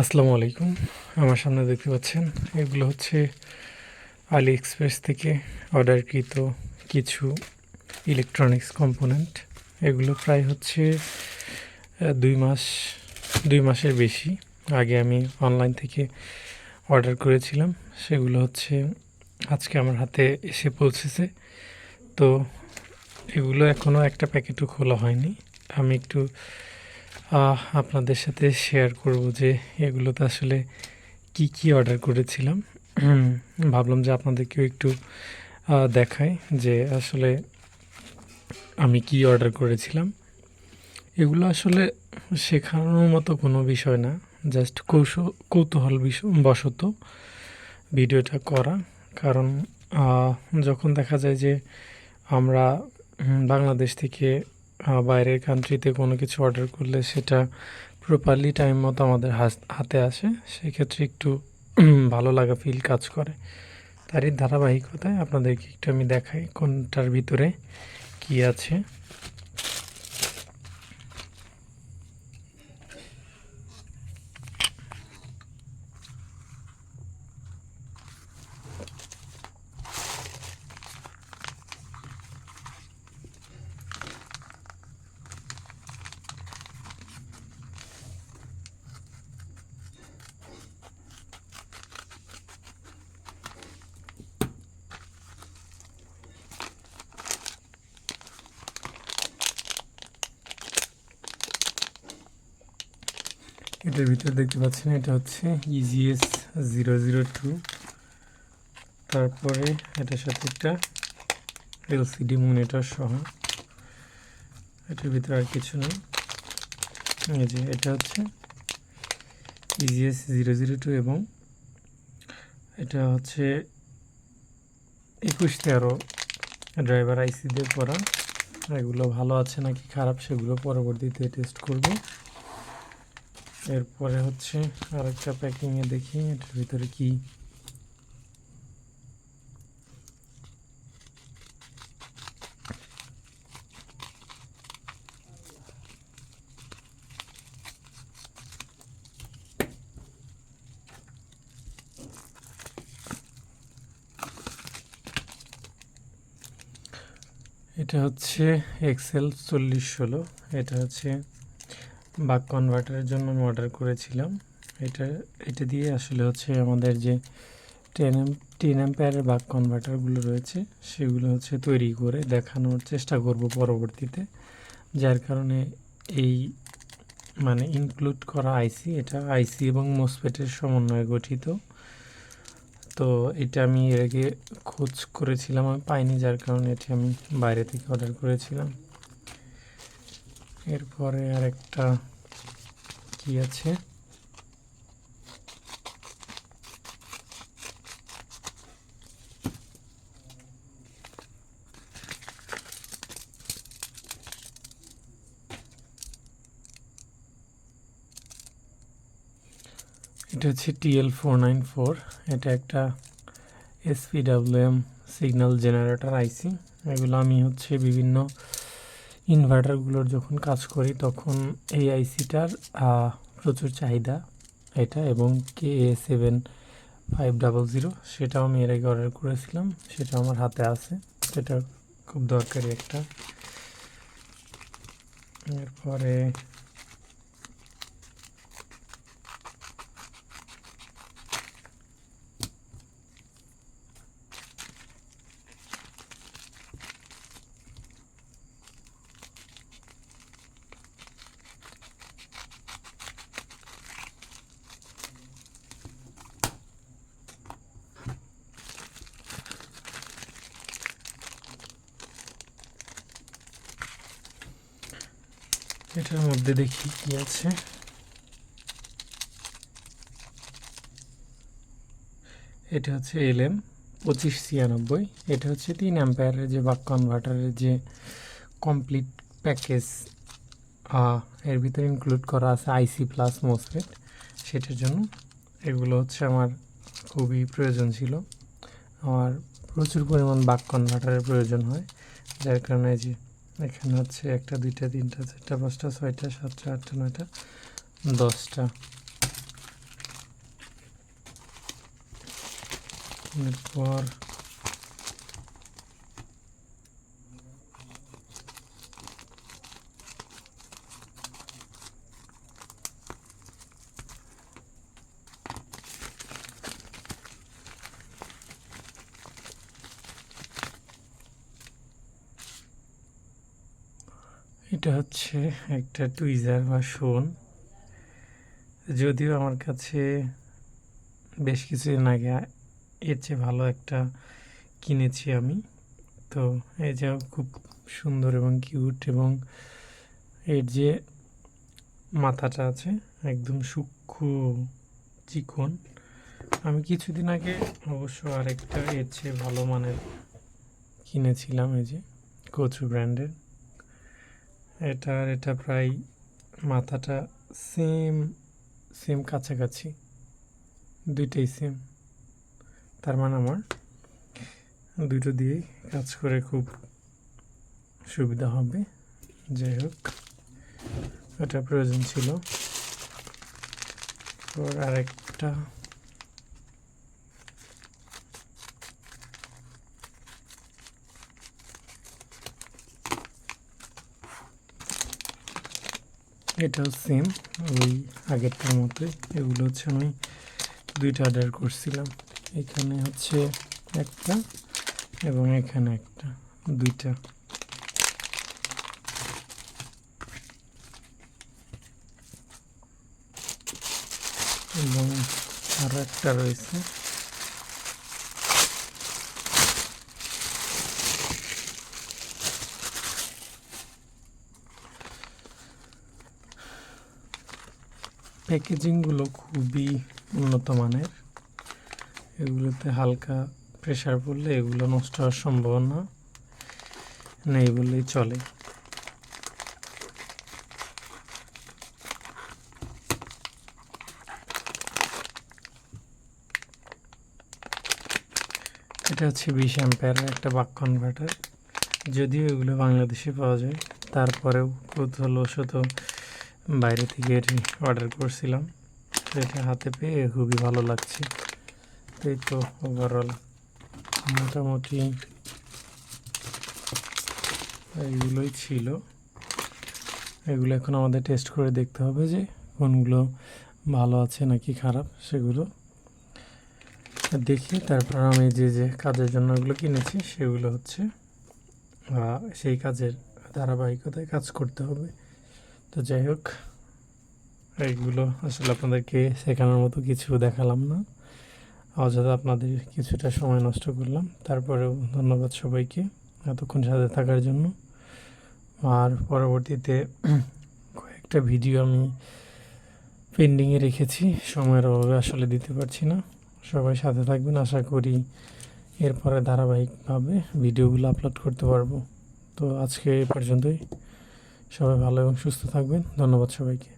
আসসালামু আলাইকুম। আমার সামনে দেখতে পাচ্ছেন, এগুলো হচ্ছে আলি এক্সপ্রেস থেকে অর্ডারকৃত কিছু ইলেকট্রনিক্স কম্পোনেন্ট এগুলো প্রায় হচ্ছে দুই মাস, দুই মাসের বেশি আগে আমি অনলাইন থেকে অর্ডার করেছিলাম। সেগুলো হচ্ছে আজকে আমার হাতে এসে পৌঁছেছে। তো এগুলো এখনও একটা প্যাকেটও খোলা হয়নি। আমি একটু আপনাদের সাথে শেয়ার করব যে এগুলোতে আসলে কি কি অর্ডার করেছিলাম। ভাবলাম যে আপনাদেরকেও একটু দেখাই যে আসলে আমি কি অর্ডার করেছিলাম। এগুলো আসলে শেখানোর মতো কোনো বিষয় না জাস্ট কৌশল, কৌতূহল বিষয় বশত ভিডিওটা করা। কারণ যখন দেখা যায় যে আমরা বাংলাদেশ থেকে বাইরের কান্ট্রিতে কোনো কিছু অর্ডার করলে সেটা প্রপারলি টাইম মতো আমাদের হাতে আসে, সেক্ষেত্রে একটু ভালো লাগা ফিল কাজ করে। তারই ধারাবাহিকতায় আপনাদেরকে একটু আমি দেখাই কোনটার ভিতরে কি আছে। এটার ভিতরে দেখতে পাচ্ছেন, এটা হচ্ছে ইজিএস জিরো জিরো টু তারপরে এটার সাথে একটা এলসিডি মনিটর সহ। এটার ভিতরে আর কিছু নেই। যে, এটা হচ্ছে ইজিএস জিরো জিরো টু এবং এটা হচ্ছে একুশ তেরো ড্রাইভার আইসি দিয়ে করা এগুলো ভালো আছে নাকি খারাপ, সেগুলো পরবর্তীতে টেস্ট করব। এরপরে হচ্ছে আরেকটা প্যাকিংয়ে দেখি, এটার ভিতরে কি। এটা হচ্ছে এক্সেল চল্লিশ ষোলো, এটা হচ্ছে বাক কনভার্টারের জন্য আমি অর্ডার করেছিলাম। এটা এটা দিয়ে আসলে হচ্ছে আমাদের যে টেন এম টেন অ্যাম্পেয়ারের বাক কনভার্টারগুলো রয়েছে, সেগুলো হচ্ছে তৈরি করে দেখানোর চেষ্টা করব পরবর্তীতে। যার কারণে এই মানে ইনক্লুড করা আইসি এটা আইসি এবং মোসপেটের সমন্বয়ে গঠিত। তো এটা আমি এর আগে খোঁজ করেছিলাম, আমি পাইনি, যার কারণে এটি আমি বাইরে থেকে অর্ডার করেছিলাম। এরপরে আরেকটা কি আছে? এটা হচ্ছে টিএল ফোর নাইন ফোর। এটা একটা এসপিডাব্লিউএম সিগন্যাল জেনারেটর আইসি। এগুলো আমি হচ্ছে বিভিন্ন ইনভার্টারগুলোর যখন কাজ করি, তখন এই আইসিটার প্রচুর চাহিদা এটা এবং K A seven five double zero সেটাও আমি এর আগে অর্ডার করেছিলাম সেটা আমার হাতে আছে। সেটা খুব দরকারি একটা। এরপরে এটার মধ্যে দেখি কি আছে। এটা হচ্ছে এলএম পঁচিশ ছিয়ানব্বই, এটা হচ্ছে তিন অ্যাম্পায়ারের যে বাক কনভার্টারের যে কমপ্লিট প্যাকেজ এর ভিতরে ইনক্লুড করা আছে আইসি প্লাস মোসফেট সেটার জন্য এগুলো হচ্ছে আমার খুবই প্রয়োজন ছিল। আমার প্রচুর পরিমাণ বাক কনভার্টারের প্রয়োজন হয়, যার কারণে যে এখানে হচ্ছে একটা দুইটা তিনটা চারটা পাঁচটা ছয়টা সাতটা আটটা নয়টা দশটা। এরপর এটা হচ্ছে একটা টুইজার বা শোন। যদিও আমার কাছে বেশ কিছুদিন আগে এর চেয়ে ভালো একটা কিনেছি আমি। তো এই যে খুব সুন্দর এবং কিউট এবং এর যে মাথাটা আছে, একদম সূক্ষ্ম চিকন। আমি কিছুদিন আগে অবশ্য আরেকটা এর চেয়ে ভালো মানের কিনেছিলাম এই যে কচু ব্র্যান্ডের এটার এটা প্রায় মাথাটা সেম সেম কাছাকাছি। দুইটাই সেম তার মানে আমার দুটো দিয়েই কাজ করে খুব সুবিধা হবে। যাই হোক, এটা প্রয়োজন ছিল। ওর আরেকটা এটাও সেম ওই আগেরটার মতোই। এগুলো হচ্ছে আমি দুইটা অর্ডার করছিলাম। এখানে হচ্ছে একটা এবং এখানে একটা, দুইটা। এবং আরও একটা রয়েছে। প্যাকেজিংগুলো খুবই উন্নত মানের। এগুলোতে হালকা প্রেশার পড়লে এগুলো নষ্ট হওয়ার সম্ভাবনা নেই বললেই চলে। এটা হচ্ছে বিশ অ্যাম্পেয়ারের একটা বাক কনভার্টার যদিও এগুলো বাংলাদেশে পাওয়া যায়, তারপরেও কৌতূহলবশত বাইরে থেকে এটি অর্ডার করছিলাম। এটা হাতে পেয়ে খুবই ভালো লাগছে। এই তো ওভারঅল মোটামুটি এইগুলোই ছিল। এগুলো এখন আমাদের টেস্ট করে দেখতে হবে যে কোনগুলো ভালো আছে নাকি খারাপ সেগুলো। দেখি তারপর আমি যে যে কাজের জন্য ওগুলো কিনেছি সেগুলো হচ্ছে সেই কাজের ধারাবাহিকতায় কাজ করতে হবে। তো যাই হোক এইগুলো আসলে আপনাদেরকে শেখানোর মতো কিছু দেখালাম না। অযথা আপনাদের কিছুটা সময় নষ্ট করলাম। তারপরেও ধন্যবাদ সবাইকে এতক্ষণ সাথে থাকার জন্য। আর পরবর্তীতে কয়েকটা ভিডিও আমি পেন্ডিংয়ে রেখেছি। সময়ের অভাবে আসলে দিতে পারছি না। সবাই সাথে থাকবেন, আশা করি এরপরে ধারাবাহিকভাবে ভিডিওগুলো আপলোড করতে পারব। তো আজকে এ পর্যন্তই। সবাই ভালো এবং সুস্থ থাকবেন। ধন্যবাদ সবাইকে।